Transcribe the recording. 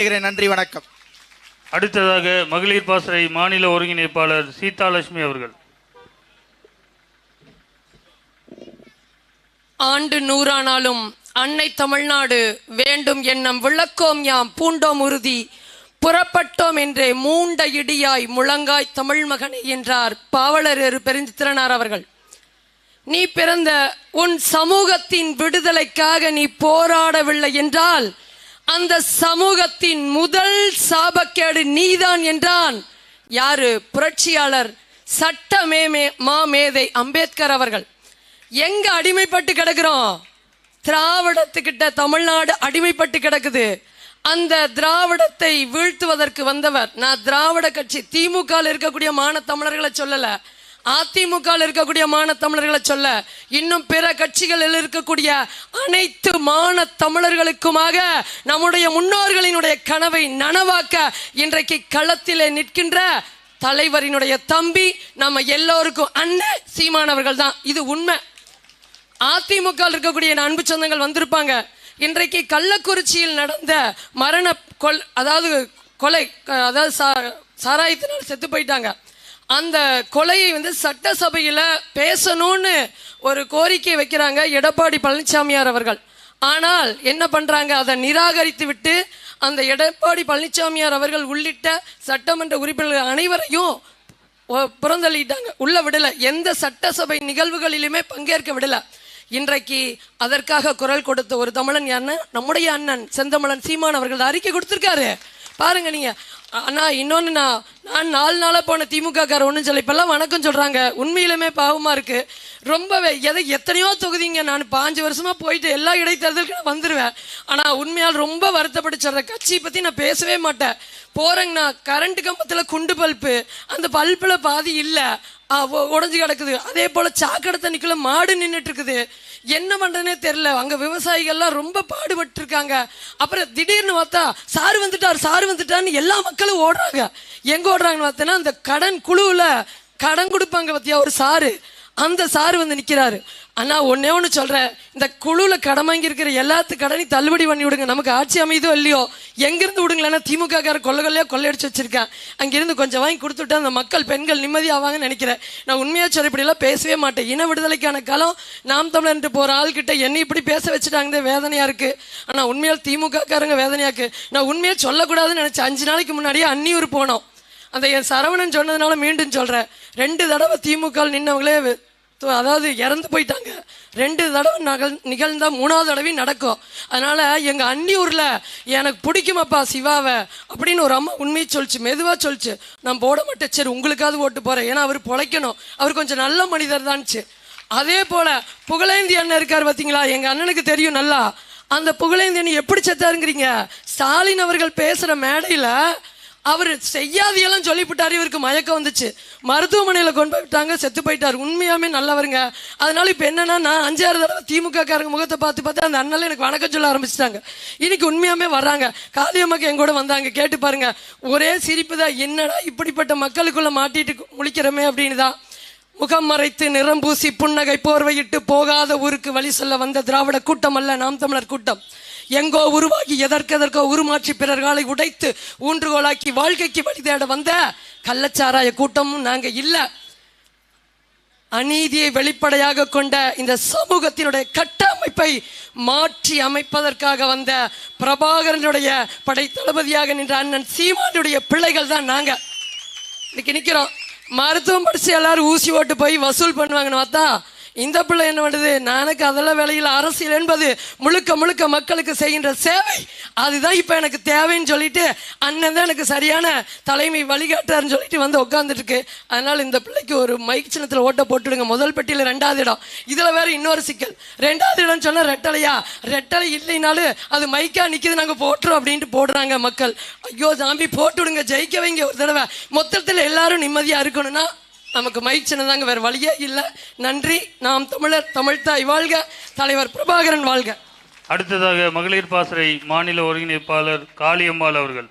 நன்றி வணக்கம். அடுத்ததாக மகளிர் பாசறை மாநில ஒருங்கிணைப்பாளர் சீதாலட்சுமி அவர்கள். ஆண்டு நூறானாலும் அன்னை தமிழ்நாடு வேண்டும் எண்ணம் விளக்கோம் யாம் பூண்டோம் உறுதி. புறப்பட்டோம் என்றே மூண்ட இடியாய் முழங்காய் தமிழ் மகனை என்றார் பாவலர் பெருந்திறனார் அவர்கள். நீ பிறந்த உன் சமூகத்தின் விடுதலைக்காக நீ போராடவில்லை என்றால் அந்த சமூகத்தின் முதல் சாபக்கேடு நீதான் என்றான். யாரு? புரட்சியாளர் சட்டமே மே- மாமேதை அம்பேத்கர் அவர்கள். எங்க அடிமைப்பட்டு கிடக்குறோம்? திராவிடத்துக்கிட்ட தமிழ்நாடு அடிமைப்பட்டு கிடக்குது. அந்த திராவிடத்தை வீழ்த்துவதற்கு வந்தவர் நான் திராவிட கட்சி திமுக இருக்கக்கூடிய மான தமிழர்களை சொல்லலை. அதிமுக இருக்கக்கூடிய மான தமிழர்களை சொல்ல இன்னும் பிற கட்சிகளில் இருக்கக்கூடிய அனைத்து மான தமிழர்களுக்குமாக நம்முடைய முன்னோர்களினுடைய கனவை நனவாக்க இன்றைக்கு களத்திலே நிற்கின்ற தலைவரினுடைய தம்பி நம்ம எல்லோருக்கும் அண்ணன் சீமானவர்கள் தான். இது உண்மை. அதிமுக இருக்கக்கூடிய அன்பு சொந்தங்கள் வந்திருப்பாங்க. இன்றைக்கு கள்ளக்குறிச்சியில் நடந்த மரண கொல் அதாவது கொலை அதாவது சா- சாராயத்தினால் செத்து போயிட்டாங்க. அந்த கொலையை வந்து சட்டசபையில் பேசணும்னு ஒரு கோரிக்கை வைக்கிறாங்க எடப்பாடி பழனிசாமியார் அவர்கள். ஆனால் என்ன பண்ணுறாங்க அதை நிராகரித்து விட்டு அந்த எடப்பாடி பழனிசாமியார் அவர்கள் உள்ளிட்ட சட்டமன்ற உறுப்பினர்கள் அனைவரையும் புறந்தள்ளிட்டாங்க. உள்ள விடலை. எந்த சட்டசபை நிகழ்வுகளிலுமே பங்கேற்க விடலை. இன்றைக்கு அதற்காக குரல் கொடுத்த ஒரு தமிழன் யாருன்னா நம்முடைய அண்ணன் செந்தமிழன் சீமான் அவர்கள் அறிக்கை கொடுத்துருக்காரு. பாருங்க நீங்க. ஆனால் இன்னொன்று நான் நான் நாலு நாளாக போன திமுக காரர் ஒன்றும் சொல்ல இப்போல்லாம் வணக்கம் சொல்கிறாங்க உண்மையிலுமே பாவமாக இருக்குது ரொம்பவே எதை எத்தனையோ தொகுதிங்க நான் பாஞ்சு வருஷமாக போயிட்டு எல்லா இடைத்தேர்தலுக்கு நான் வந்துடுவேன் ஆனால் உண்மையால் ரொம்ப வருத்தப்பட்டு கட்சியை பற்றி நான் பேசவே மாட்டேன். போகிறேங்கண்ணா கரண்ட் கம்பத்தில் குண்டு பல்ப்பு. அந்த பல்பில் பாதி இல்லை. உடைஞ்சு கிடக்குது. அதே போல சாக்கடை தண்ணிக்குள்ள மாடு நின்றுட்டு இருக்குது என்ன பண்ணுறதுனே தெரியல. அங்க விவசாயிகள்லாம் ரொம்ப பாடுபட்டு இருக்காங்க அப்புறம் திடீர்னு பார்த்தா சாரு வந்துட்டார் சாரு வந்துட்டார்னு எல்லா மக்களும் ஓடுறாங்க. எங்க ஓடுறாங்கன்னு பார்த்தேன்னா அந்த கடன் குழுவுல கடன் கொடுப்பாங்க பார்த்தியா ஒரு சாரு. அந்த சாரு வந்து நிற்கிறாரு அண்ணா ஒன்னே ஒன்று சொல்கிறேன் இந்த குழுவில் கடமைங்க இருக்கிற எல்லாத்து கடனையும் தள்ளுபடி பண்ணி விடுங்க. நமக்கு ஆட்சி அமைதோ இல்லையோ? எங்கேருந்து விடுங்களேன்னா திமுக கார கொள்ள கொள்ளையடிச்சு வச்சிருக்கேன். அங்கேருந்து கொஞ்சம் வாங்கி கொடுத்துட்டு அந்த மக்கள் பெண்கள் நிம்மதியாவாங்கன்னு நினைக்கிறேன். நான் உண்மையாக சொல்ல இப்படிலாம் பேசவே மாட்டேன். இன விடுதலைக்கான காலம் நாம் தமிழர் போகிற ஆள்கிட்ட என்னை இப்படி பேச வச்சுட்டாங்க வேதனையாக இருக்குது ஆனால் உண்மையால் திமுக காரங்க வேதனையா இருக்குது நான் உண்மையாக சொல்லக்கூடாதுன்னு நினச்சி அஞ்சு நாளைக்கு முன்னாடியே அன்னியூர் போனோம். அந்த என் சரவணன் சொன்னதுனால மீண்டும் சொல்கிறேன் ரெண்டு தடவை திமுக நின்றவங்களே நின்னவங்களே அதாவது இறந்து போயிட்டாங்க. ரெண்டு தடவை நகல் நிகழ்ந்தால் மூணாவது தடவையும் நடக்கும். அதனால் எங்கள் அண்ணி ஊரில் எனக்கு பிடிக்குமாப்பா சிவாவை அப்படின்னு ஒரு அம்மா உண்மையை சொல்லிச்சு மெதுவாக சொல்லிச்சு. நான் போட மாட்டேன். சரி உங்களுக்காவது ஓட்டு போகிறேன் ஏன்னா அவர் பொழைக்கணும். அவர் கொஞ்சம் நல்ல மனிதர் தான்ச்சு அதே போல் புகழேந்தி அண்ணன் இருக்கார் பார்த்தீங்களா எங்கள் அண்ணனுக்கு தெரியும் நல்லா. அந்த புகழேந்தி அண்ணன் எப்படி செத்தாருங்கிறீங்க? ஸ்டாலின் அவர்கள் பேசுகிற மேடையில் அவர் செய்யாதையெல்லாம் சொல்லிவிட்டார் இவருக்கு மயக்கம் வந்துச்சு. மருத்துவமனையில் கொண்டு போய்விட்டாங்க செத்து போயிட்டார். உண்மையாமே நல்லவருங்க. அதனால இப்போ என்னன்னா நான் அஞ்சாறு தடவை திமுக காரங்க முகத்தை பார்த்து பார்த்து அந்த அண்ணல எனக்கு வணக்கம் சொல்ல ஆரம்பிச்சிட்டாங்க. இன்னைக்கு உண்மையாமே வர்றாங்க. காளியம்மாக்கு எங்கூட வந்தாங்க. கேட்டு பாருங்க. ஒரே சிரிப்பு தான். என்னடா இப்படிப்பட்ட மக்களுக்குள்ள மாட்டிட்டு முழிக்கிறோமே அப்படின்னு தான். முகம் மறைத்து நிறம் பூசி புன்னகை போர்வையிட்டு போகாத ஊருக்கு வழி சொல்ல வந்த திராவிட கூட்டம் அல்ல நாம் தமிழர் கூட்டம். எங்கோ உருவாகி எதற்கெதற்கோ உருமாற்றி பிறர்காலை உடைத்து ஊன்றுகோலாக்கி வாழ்க்கைக்கு வழி தேட வந்த கள்ளச்சாராய கூட்டமும் நாங்க இல்ல. அநீதியை வெளிப்படையாக கொண்ட இந்த சமூகத்தினுடைய கட்டமைப்பை மாற்றி அமைப்பதற்காக வந்த பிரபாகரனுடைய படை தளபதியாக நின்ற அண்ணன் சீமானுடைய பிள்ளைகள் தான் நாங்க. இன்னைக்கு நிற்கிறோம் மருத்துவம் படிச்சு எல்லாரும் ஊசி ஓட்டு போய் வசூல் பண்ணுவாங்கன்னு பார்த்தா இந்த பிள்ளை என்ன பண்ணுது? நானுக்கு அதெல்லாம் வேலையில் அரசியல் என்பது முழுக்க முழுக்க மக்களுக்கு செய்கின்ற சேவை. அதுதான் இப்போ எனக்கு தேவைன்னு சொல்லிட்டு அண்ணன் தான் எனக்கு சரியான தலைமை வழிகாட்டுறாருன்னு சொல்லிட்டு வந்து உட்காந்துட்டு அதனால் இந்த பிள்ளைக்கு ஒரு மைக் சின்னத்தில் ஓட்ட போட்டுடுங்க. முதல் பெட்டியில் ரெண்டாவது இடம். இதில் வேற இன்னொரு சிக்கல். ரெண்டாவது இடம்னு சொன்னால் ரெட்டலையா? ரெட்டலை இல்லைனாலும் அது மைக்காக நிற்கிது நாங்கள் போட்டுறோம் அப்படின்ட்டு போடுறாங்க மக்கள். ஐயோ சாமி போட்டு விடுங்க ஜெயிக்க வைங்க. ஒரு தடவை. மொத்தத்தில் எல்லாரும் நிம்மதியாக இருக்கணும்னா நமக்கு மைக் சின்னதாங்க வேற வழியே இல்லை. நன்றி. நாம் தமிழர் தமிழ்தாய் வாழ்க. தலைவர் பிரபாகரன் வாழ்க. அடுத்ததாக மகளிர் பாசறை மாநில ஒருங்கிணைப்பாளர் காளியம்மாள் அவர்கள்.